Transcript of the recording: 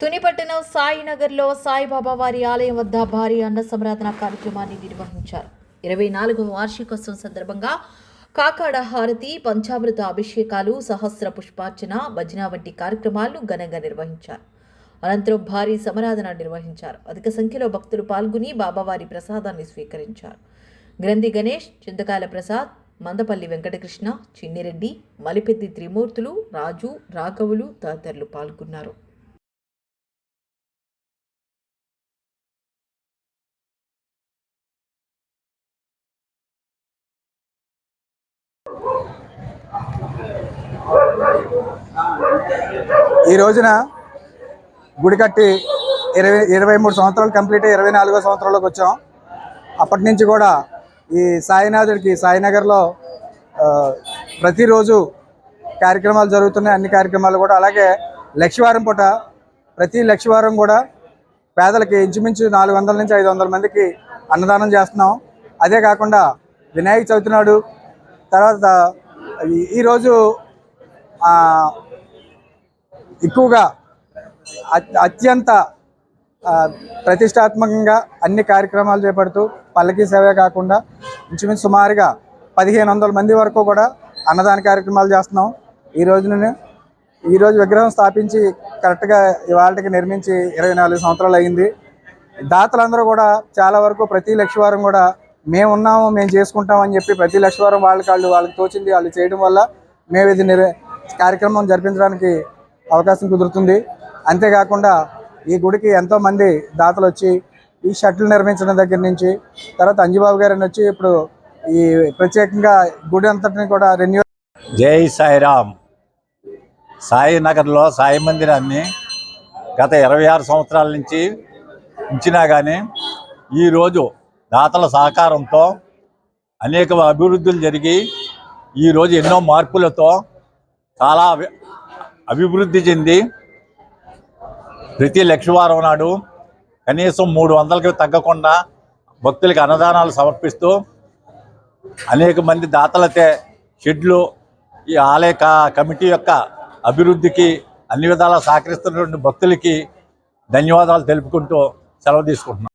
తునిపట్టణం సాయినగర్లో సాయిబాబా వారి ఆలయం వద్ద భారీ అన్న సంరాధన కార్యక్రమాన్ని నిర్వహించారు. ఇరవై నాలుగవ వార్షికోత్సవం సందర్భంగా కాకాడ హారతి పంచామృత అభిషేకాలు సహస్ర పుష్పార్చన భజన వంటి కార్యక్రమాలను ఘనంగా నిర్వహించారు. అనంతరం భారీ సమరాధన నిర్వహించారు. అధిక సంఖ్యలో భక్తులు పాల్గొని బాబావారి ప్రసాదాన్ని స్వీకరించారు. గ్రంథి గణేష్ చింతకాయల ప్రసాద్ మందపల్లి వెంకటకృష్ణ చిన్నిరెడ్డి మలిపెద్ది త్రిమూర్తులు రాజు రాఘవులు తదితరులు పాల్గొన్నారు. ఈ రోజున గుడి కట్టి ఇరవై ఇరవై మూడు సంవత్సరాలు కంప్లీట్ అయ్యి ఇరవై నాలుగో సంవత్సరంలోకి వచ్చాం. అప్పటి నుంచి కూడా ఈ సాయినాథుడికి సాయినగర్లో ప్రతిరోజు కార్యక్రమాలు జరుగుతున్నాయి. అన్ని కార్యక్రమాలు కూడా అలాగే లక్షవారం పూట ప్రతి లక్షవారం కూడా పేదలకి ఇంచుమించు నాలుగు వందల నుంచి ఐదు వందల మందికి అన్నదానం చేస్తున్నాం. అదే కాకుండా వినాయక చవితి నాడు తర్వాత ఈరోజు ఎక్కువగా అత్యంత ప్రతిష్టాత్మకంగా అన్ని కార్యక్రమాలు చేపడుతూ పల్లకి సేవే కాకుండా ఇంచుమించు సుమారుగా పదిహేను వందల మంది వరకు కూడా అన్నదాన కార్యక్రమాలు చేస్తున్నాం. ఈ రోజున ఈరోజు విగ్రహం స్థాపించి కరెక్ట్గా ఇవాళకి నిర్మించి ఇరవై నాలుగు సంవత్సరాలు అయింది. దాతలందరూ కూడా చాలా వరకు ప్రతి లక్షవారం కూడా మేము ఉన్నాము మేము చేసుకుంటాం అని చెప్పి ప్రతి లక్షవారం వాళ్ళకి వాళ్ళు వాళ్ళకి తోచింది వాళ్ళు చేయడం వల్ల మేము ఇది నిర్ కార్యక్రమం జరిపించడానికి అవకాశం కుదురుతుంది. అంతేకాకుండా ఈ గుడికి ఎంతోమంది దాతలు వచ్చి ఈ షట్లు నిర్మించడం దగ్గర నుంచి తర్వాత అంజుబాబు గారు వచ్చి ఇప్పుడు ఈ ప్రత్యేకంగా గుడి అంతటిని కూడా రెన్యూ జై సాయిరామ్. సాయి నగర్లో సాయి మందిరాన్ని గత ఇరవై ఆరు సంవత్సరాల నుంచి ఉంచినా కానీ ఈరోజు దాతల సహకారంతో అనేక అభివృద్ధులు జరిగి ఈరోజు ఎన్నో మార్పులతో చాలా అభి- అభివృద్ధి చెంది. ప్రతి లక్షవారం నాడు కనీసం మూడు వందలకి తగ్గకుండా భక్తులకి అన్నదానాలు సమర్పిస్తూ అనేక మంది దాతలతే షెడ్లు ఈ ఆలయ కమిటీ యొక్క అభివృద్ధికి అన్ని విధాలా సహకరిస్తున్నటువంటి భక్తులకి ధన్యవాదాలు తెలుపుకుంటూ సెలవు తీసుకుంటున్నాం.